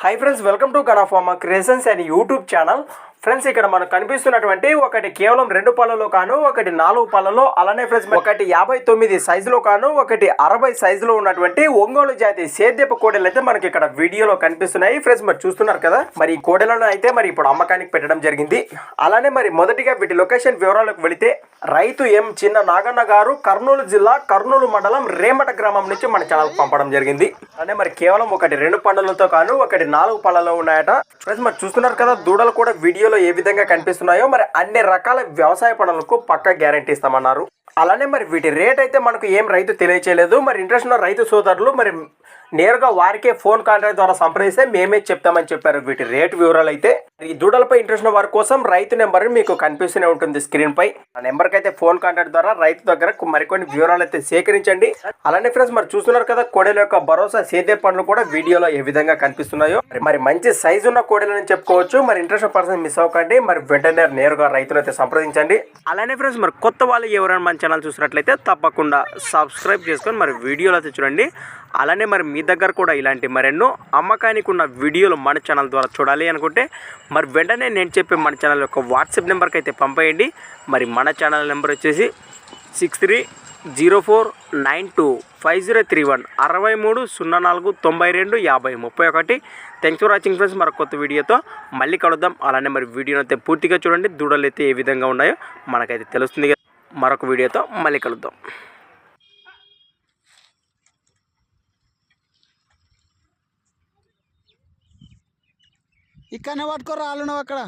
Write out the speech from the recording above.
Hi friends welcome to గనాఫార్మా creations and YouTube channel Friends ఇక్కడ మనకు కనిపిస్తున్నటువంటి ఒకటి కేవలం రెండు పళ్ళలో కాను ఒకటి నాలుగు పళ్ళలో అలానే ఫ్రెండ్స్ ఒకటి యాభై తొమ్మిది సైజులో కాను ఒకటి అరవై సైజులో ఉన్నటువంటి ఒంగోలు జాతి సేద్యపు కోడెలు అయితే మనకి ఇక్కడ వీడియోలో కనిపిస్తున్నాయి. ఫ్రెండ్స్ మరి చూస్తున్నారు కదా మరి ఈ కోడెలను అయితే మరి ఇప్పుడు అమ్మకానికి పెట్టడం జరిగింది. అలానే మరి మొదటిగా వీటి లొకేషన్ వివరాలకు వెళితే రైతు ఎం చిన్న నాగన్న గారు కర్నూలు జిల్లా కర్నూలు మండలం రేమట గ్రామం నుంచి మన ఛానల్ పంపడం జరిగింది. అలానే మరి కేవలం ఒకటి రెండు పండులతో కాను ఒకటి నాలుగు పళ్ళలో ఉన్నాయట. ఫ్రెండ్స్ మరి చూస్తున్నారు కదా దూడలు కూడా వీడియో వీడియోలో ఏ విధంగా కనిపిస్తున్నాయో మరి అన్ని రకాల వ్యవసాయ పనులకు పక్క గ్యారంటీ ఇస్తామన్నారు. అలానే మరి వీటి రేట్ అయితే మనకు ఏం రైతు తెలియచేయలేదు. మరి ఇంట్రెస్ట్ ఉన్న రైతు సోదరులు మరి నేరుగా వారికే ఫోన్ కాంట్రాక్ట్ ద్వారా సంప్రదిస్తే మేమే చెప్తామని చెప్పారు. వీటి రేట్ వివరాలు అయితే ఈ దూడలపై ఇంట్రెస్ట్ ఉన్న వారి కోసం రైతు నెంబర్ మీకు కనిపిస్తూనే ఉంటుంది స్క్రీన్ పై. ఆ నెంబర్కి అయితే ఫోన్ కాంటాక్ట్ ద్వారా రైతు దగ్గర మరికొన్ని వివరాలు అయితే సేకరించండి. అలానే ఫ్రెండ్స్ మరి చూస్తున్నారు కదా కోడెల యొక్క భరోసా సేదే పనులు కూడా వీడియోలో ఏ విధంగా కనిపిస్తున్నాయో. మరి- మరి మంచి సైజు ఉన్న కోడెలని చెప్పుకోవచ్చు. మరి ఇంట్రెస్ట్ పర్సన్ మిస్ అవ్వకండి. మరి వెంటనే నేరుగా రైతును అయితే సంప్రదించండి. అలానే ఫ్రెండ్స్ మరి కొత్త వాళ్ళు ఎవరైనా మన ఛానల్ చూసినట్లయితే తప్పకుండా సబ్స్క్రైబ్ చేసుకొని మరి వీడియోలో అయితే చూడండి. అలానే మరి మీ దగ్గర కూడా ఇలాంటి మరెన్నో అమ్మకానికి ఉన్న వీడియోలు మన ఛానల్ ద్వారా చూడాలి అనుకుంటే మరి వెంటనే నేను చెప్పే మన ఛానల్ యొక్క వాట్సాప్ నెంబర్కి అయితే పంపేయండి. మరి మన ఛానల్ నెంబర్ వచ్చేసి six three zero four nine two five zero three one అరవై మూడు సున్నా నాలుగు తొంభై రెండు యాభై ముప్పై ఒకటి. థ్యాంక్స్ ఫర్ వాచింగ్ ఫ్రెండ్స్ మరొక కొత్త వీడియోతో మళ్ళీ కలుద్దాం. అలానే మరి వీడియోని అయితే పూర్తిగా చూడండి. దూడలు అయితే ఏ విధంగా ఉన్నాయో మనకైతే తెలుస్తుంది కదా. మరొక వీడియోతో మళ్ళీ కలుద్దాం. ఇక్కడనే పట్టుకోరా వాళ్ళు అక్కడ.